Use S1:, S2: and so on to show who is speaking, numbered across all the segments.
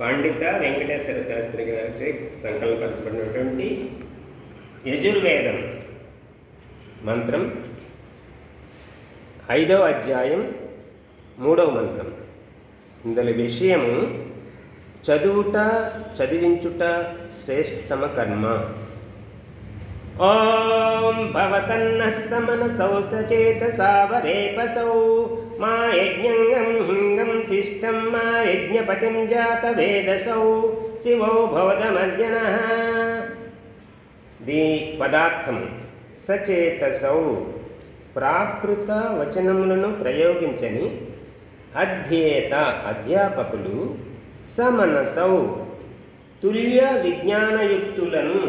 S1: పండిత వెంకటేశ్వర శాస్త్రి గారి సంకల్పరచబడినటువంటి యజుర్వేదం మంత్రం ఐదవ అధ్యాయం మూడవ మంత్రం. ఇందులో విషయము చదువుట చదివించుట శ్రేష్ఠతమ కర్మ ఓం భవతన్నः సమనసౌ सचेतसावरेपसौ మా యజ్ఞంగం హింగం శిష్టం మా యజ్ఞపతిం జాతవేదసౌ శివో భవదమర్జన దీ పదార్థం సచేతసౌ ప్రాకృత వచనములను ప్రయోగించని అధ్యేత అధ్యాపకులు సమనసౌ తుల్య విజ్ఞానయుక్తులను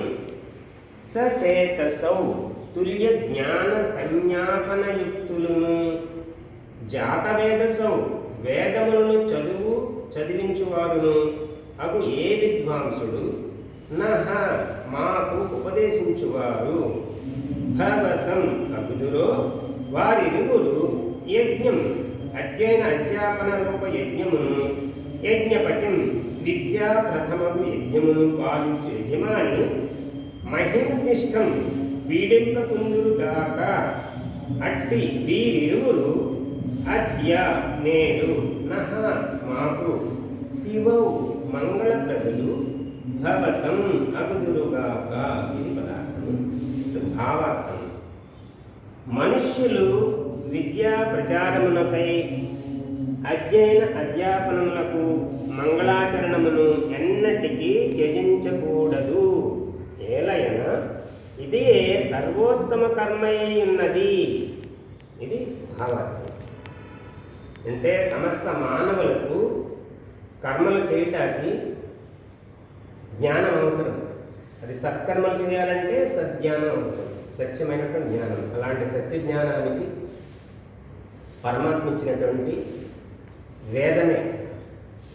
S1: సచేతసౌ తుల్య జ్ఞాన సంజ్ఞాపనయుక్తులను జాతవేదసౌ వేదములను చదువు చదివించువారును. అగు ఏ విద్వాంసుడు? నహ మాకు ఉపదేశించువారు. భగవతం అగుదురో వారిరువురు యజ్ఞం అధ్యయన అధ్యాపన రూప యజ్ఞమును. యజ్ఞపతిం విద్యా ప్రథమకు యజ్ఞమును పాలించే యజమాని మహింశిష్టం వీడింపకుందురుగాక అట్టి వీరిరువురు అద్య నేడు నహ మాకు శివౌ మంగళప్రదులు భవతం అగుదురుగాక ఇది పదార్థం. భావార్థం. మనుష్యులు విద్యా ప్రచారమునకై అధ్యయన అధ్యాపనములకు ఉత్తమ కర్మై ఉన్నది ఇది భావార్థం అంటే సమస్త మానవులకు కర్మలు చేయటానికి జ్ఞానం అవసరం. అది సత్కర్మలు చేయాలంటే సజ్ఞానం అవసరం. సత్యమైనటువంటి జ్ఞానం. అలాంటి సత్య జ్ఞానానికి పరమాత్మ ఇచ్చినటువంటి వేదమే.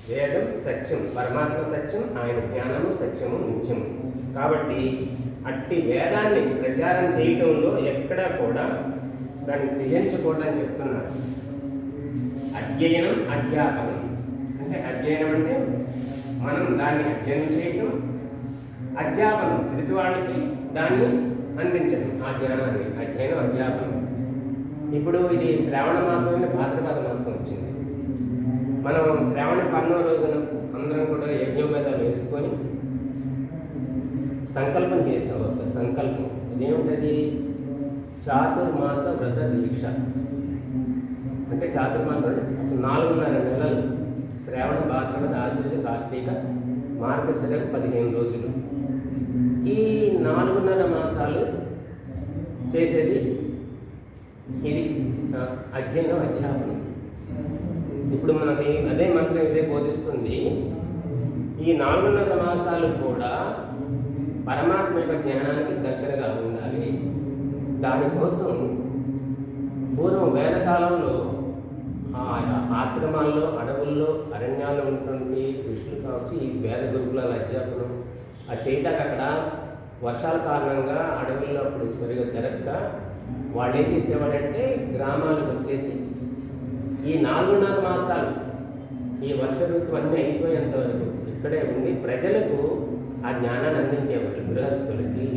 S1: వేదం సత్యం. పరమాత్మ సత్యం ఆయన జ్ఞానము సత్యము నిత్యము. కాబట్టి అట్టి వేదాన్ని ప్రచారం చేయటంలో ఎక్కడా కూడా దాన్ని త్యజించకూడదని చెప్తున్నారు. అధ్యయనం అధ్యాపనం. అంటే అధ్యయనం అంటే మనం దాన్ని అధ్యయనం చేయటం అధ్యాపనం. ఎదుటి వాళ్ళకి దాన్ని అందించడం ఆ జ్ఞానాన్ని అధ్యయనం అధ్యాపనం. ఇప్పుడు ఇది శ్రావణ మాసం భాద్రపద మాసం వచ్చింది. మనం శ్రావణ పన్నో రోజున అందరం కూడా యజ్ఞోపేదాలు వేసుకొని సంకల్పం చేసాం ఒక సంకల్పం. ఇదేమిటది? చాతుర్మాస వ్రత దీక్ష. అంటే చాతుర్మాసం అంటే అసలు నాలుగున్నర నెలలు శ్రావణ భాద్రవ ఆశ్రయ కార్తీక మార్గశిర పదిహేను రోజులు. ఈ నాలుగున్నర మాసాలు చేసేది ఇది అధ్యయనం అధ్యాపనం. ఇప్పుడు మనకి అదే మంత్రం ఇదే బోధిస్తుంది. ఈ నాలుగున్నర మాసాలు కూడా పరమాత్మ యొక్క జ్ఞానానికి దగ్గరగా ఉండాలి. దానికోసం పూర్వం వేదకాలంలో ఆ ఆశ్రమాల్లో అడవుల్లో అరణ్యాల్లో ఉన్నటువంటి ఋషులు కావచ్చు ఈ వేద గురుకులాల అధ్యాపనం ఆ చేయటానికి అక్కడ వర్షాల కారణంగా అడవుల్లో అప్పుడు సరిగా జరగక వాళ్ళు ఏం చేసేవాడంటే గ్రామాలకు వచ్చేసి ఈ నాలుగున్నర మాసాలు ఈ వర్ష ఋతువు అన్నీ అయిపోయేంత వరకు ఇక్కడే ఉండి ప్రజలకు ఆ జ్ఞానాన్ని అందించేవాళ్ళు గృహస్థులకి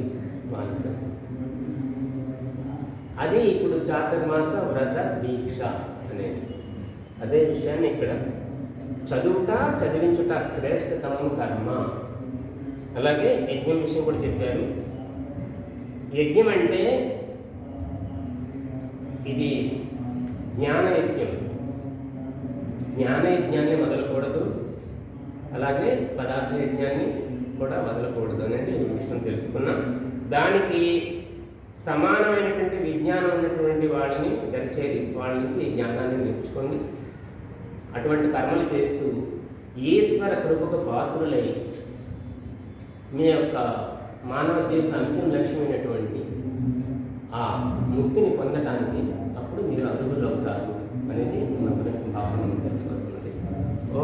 S1: వాళ్ళకి అది ఇప్పుడు చాతుర్మాస వ్రత దీక్ష అనేది. అదే విషయాన్ని ఇక్కడ చదువుట చదివించుట శ్రేష్టతమం కర్మ. అలాగే యజ్ఞం విషయం కూడా చెప్పారు. యజ్ఞం అంటే ఇది జ్ఞానయజ్ఞం జ్ఞానయజ్ఞాన్ని మొదలకూడదు. అలాగే పదార్థ యజ్ఞాన్ని కూడా వదలకూడదు అనేది ఈ విషయం తెలుసుకున్నాం. దానికి సమానమైనటువంటి విజ్ఞానం ఉన్నటువంటి వాళ్ళని దరిచేరి వాళ్ళ నుంచి ఈ జ్ఞానాన్ని నేర్చుకోండి. అటువంటి కర్మలు చేస్తూ ఈశ్వర కృపకు పాత్రులై మీ యొక్క మానవ జీవిత అంతిమ లక్ష్యమైనటువంటి ఆ ముక్తిని పొందడానికి అప్పుడు మీరు అర్హులు అవుతారు అనేది మన భావన తెలుసుకోవాల్సినది ఓ